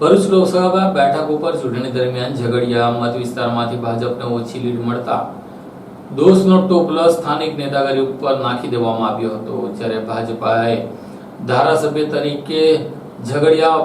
ભરૂચ લોકસભા બેઠક ઉપર ચૂંટણી દરમિયાન ઝઘડિયા મત વિસ્તારમાંથી ભાજપને ઓછી લીડ મળતા દોષનો ટોપલો સ્થાનિક નેતાગરી ઉપર નાખી દેવામાં આવ્યો હતો. જ્યારે ભાજપાએ ધારાસભ્ય તરીકે ઝઘડિયા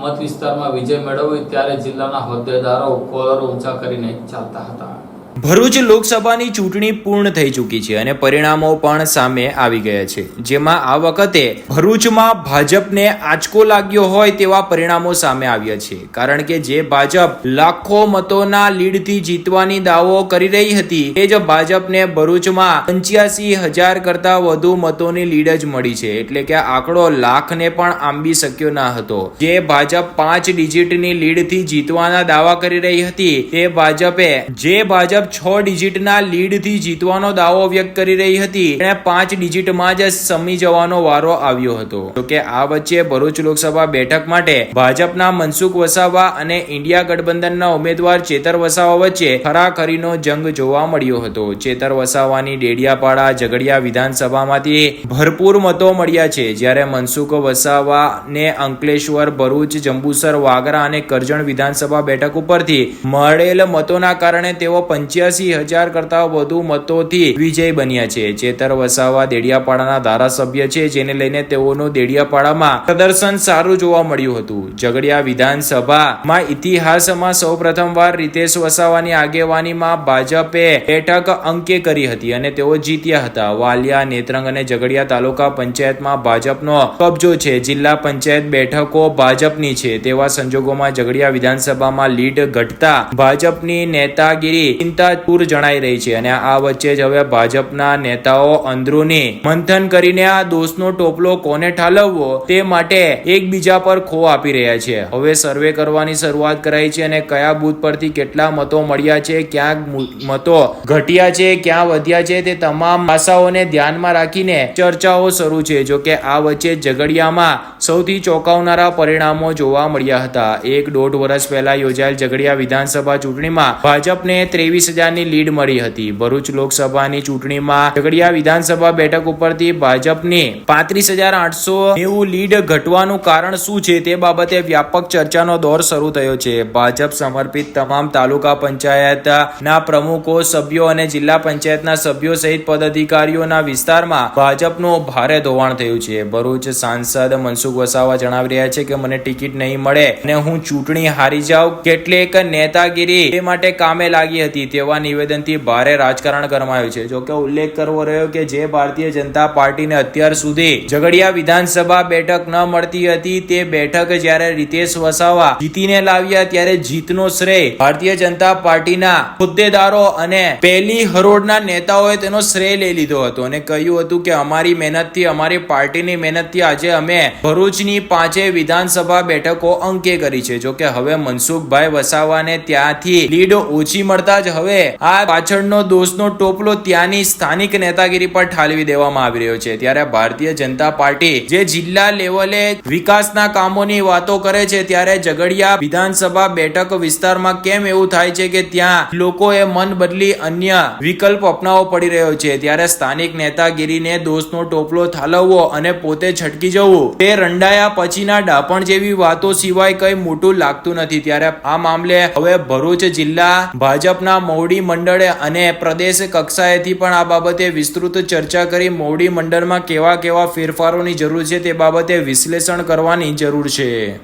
મત વિસ્તારમાં વિજય મેળવ્યો, ત્યારે જિલ્લાના હોદ્દેદારો કોલર ઊંચા કરીને ચાલતા હતા. ભરૂચ લોકસભાની ચૂંટણી પૂર્ણ થઈ ચૂકી છે અને પરિણામો પણ સામે આવી ગયા છે. જેમાં આ વખતે ભરૂચમાં ભાજપને આંચકો લાગ્યો હોય તેવા પરિણામો સામે આવ્યા છે. કારણ કે જે ભાજપ લાખો મતોના લીડથી જીતવાની દાવો કરી રહી હતી, તે જ ભાજપને ભરૂચમાં પંચ્યાસી હજાર કરતા વધુ મતોની લીડ જ મળી છે. એટલે કે આંકડો લાખને પણ આંબી શક્યો ના હતો. જે ભાજપ પાંચ ડિજિટની લીડથી જીતવાના દાવા કરી રહી હતી, તે ભાજપે જે ભાજપ છ ડિજિટના લીડથી જીતવાનો દાવો વ્યક્ત કરી રહી હતી. અને પાંચ ડિજિટમાં જ સમી જવાનો વારો આવ્યો હતો. જોકે આ વચ્ચે ભરૂચ લોકસભા બેઠક માટે ભાજપના મનસુખ વસાવા અને ઇન્ડિયા ગઠબંધનના ઉમેદવાર ચેતર વસાવા વચ્ચે ખરાખરીનો જંગ જોવા મળ્યો હતો. ચેતર વસાવાની ડેડિયાપાડા ઝઘડિયા વિધાનસભામાંથી ભરપૂર મતો મળ્યા છે. જ્યારે મનસુખ વસાવાને અંકલેશ્વર, ભરૂચ, જંબુસર, વાગરા અને કરજણ વિધાનસભા બેઠક ઉપરથી મળેલ મતોના કારણે તેઓ પંચ્યાસી હજાર કરતા વધુ મતોથી વિજય બન્યા છે. ચેતર વસાવા દેડિયાપાડાના ધારાસભ્ય છે. જેને લઈને તેઓનું દેડિયાપાડામાં પ્રદર્શન સારું જોવા મળ્યું હતું. ઝઘડિયા વિધાનસભામાં ઇતિહાસમાં સૌ પ્રથમવાર રીતેશ વસાવાની આગેવાનીમાં ભાજપે બેઠક અંકે કરી હતી અને તેઓ જીત્યા હતા. વાલિયા, નેત્રંગ અને ઝઘડિયા તાલુકા પંચાયતમાં ભાજપનો કબજો છે. જિલ્લા પંચાયત બેઠકો ભાજપની છે. તેવા સંજોગોમાં ઝઘડિયા વિધાનસભામાં લીડ ઘટતા ભાજપની નેતાગીરી ચિંતાપૂર જણાઈ રહી છે અને આ વચ્ચે જ હવે ભાજપના નેતાઓ અંદરૂની મંથન કરીને આ દોષનો ટોપલો કોને ઠાલવવો તે માટે એકબીજા પર ખો આપી રહ્યા છે. હવે સર્વે કરવાની શરૂઆત કરાઈ છે અને કયા બૂથ પરથી કેટલા મતો મળ્યા છે, ક્યાં મતો ઘટ્યા છે, ક્યાં વધ્યા છે તે તમામ પાસાઓને ધ્યાનમાં રાખીને ચર્ચાઓ શરૂ છે. જો કે આ વચ્ચે ઝઘડિયામાં સૌથી ચોંકાવનારા પરિણામો જોવા મળ્યા હતા. એક દોઢ વર્ષ પહેલા યોજાયેલ ઝઘડિયા વિધાનસભા ચૂંટણીમાં ભાજપને ત્રેવીસ હજારની લીડ મળી હતી. ભરૂચ લોકસભાની ચૂંટણીમાં ઝઘડિયા વિધાનસભા બેઠક ઉપરથી ભાજપને પાંત્રીસ હજાર આઠસો નેવું લીડ ઘટવાનું કારણ શું છે તે બાબતે વ્યાપક ચર્ચાનો દોર શરૂ થયો છે. ભાજપ સમર્પિત તમામ તાલુકા પંચાયતના પ્રમુખો, સભ્યો અને જિલ્લા પંચાયતના સભ્યો સહિત પદાધિકારીઓના વિસ્તારમાં ભાજપનું ભારે ધોવાણ થયું છે. ભરૂચ સાંસદ મનસુખ વસાવા જણાવી રહ્યા છે કે, મને ટિકિટ નહીં મળે અને હું ચૂંટણી હારી જાઉં. કેટલીક નેતાગીરી તે માટે કામે લાગી હતી. તેવા નિવેદનથી ભારે રાજકારણ ગરમાયું છે. જોકે ઉલ્લેખ કરવો રહ્યો કે જે ભારતીય જનતા પાર્ટીને અત્યાર સુધી ઝઘડિયા વિધાનસભા બેઠક ન મળતી હતી, તે બેઠક જ્યારે રીતેશ વસાવા જીતીને લાવ્યા ત્યારે જીતનો શ્રેય ભારતીય જનતા પાર્ટીના હોદ્દેદારો અને પહેલી હરોળના નેતાઓએ તેનો શ્રેય લઈ લીધો હતો અને કહ્યું હતું કે અમારી મહેનતથી, અમારી પાર્ટીની મહેનતથી આજે અમે ભરૂચની પાંચે વિધાનસભા બેઠકો અંકે કરી છે. જોકે હવે મનસુખભાઈ વસાવાને ત્યાંથી લીડ ઓછી મળતા જ હવે આ પાછળનો દોષનો ટોપલો ત્યાંની સ્થાનિક નેતાગીરી પર ઠાલવી દેવામાં આવી રહ્યો છે. ત્યારે ભારતીય જનતા પાર્ટી જે જિલ્લા લેવલે વિકાસના કામોની વાતો કરે છે, ત્યારે ઝઘડિયા વિધાનસભા બેઠક વિસ્તારમાં કેમ એવું થાય છે કે ત્યાં લોકોએ મન બદલી અન્ય વિકલ્પ અપનાવવો પડી રહ્યો છે? ત્યારે સ્થાનિક નેતાગીરીને દોષનો ટોપલો ઠાલવવો અને પોતે છટકી જવું, તે રંડાયા પછીના ડાપણ જેવી વાતો સિવાય કઈ મોટું લાગતું નથી. ત્યારે આ મામલે હવે ભરૂચ જિલ્લા ભાજપના મોવડી મંડળે અને પ્રદેશ કક્ષાએથી પણ આ બાબતે વિસ્તૃત ચર્ચા કરી મોવડી મંડળમાં કેવા કેવા ફેરફારોની જરૂર છે તે બાબતે વિશ્લેષણ કરવાની જરૂર છે.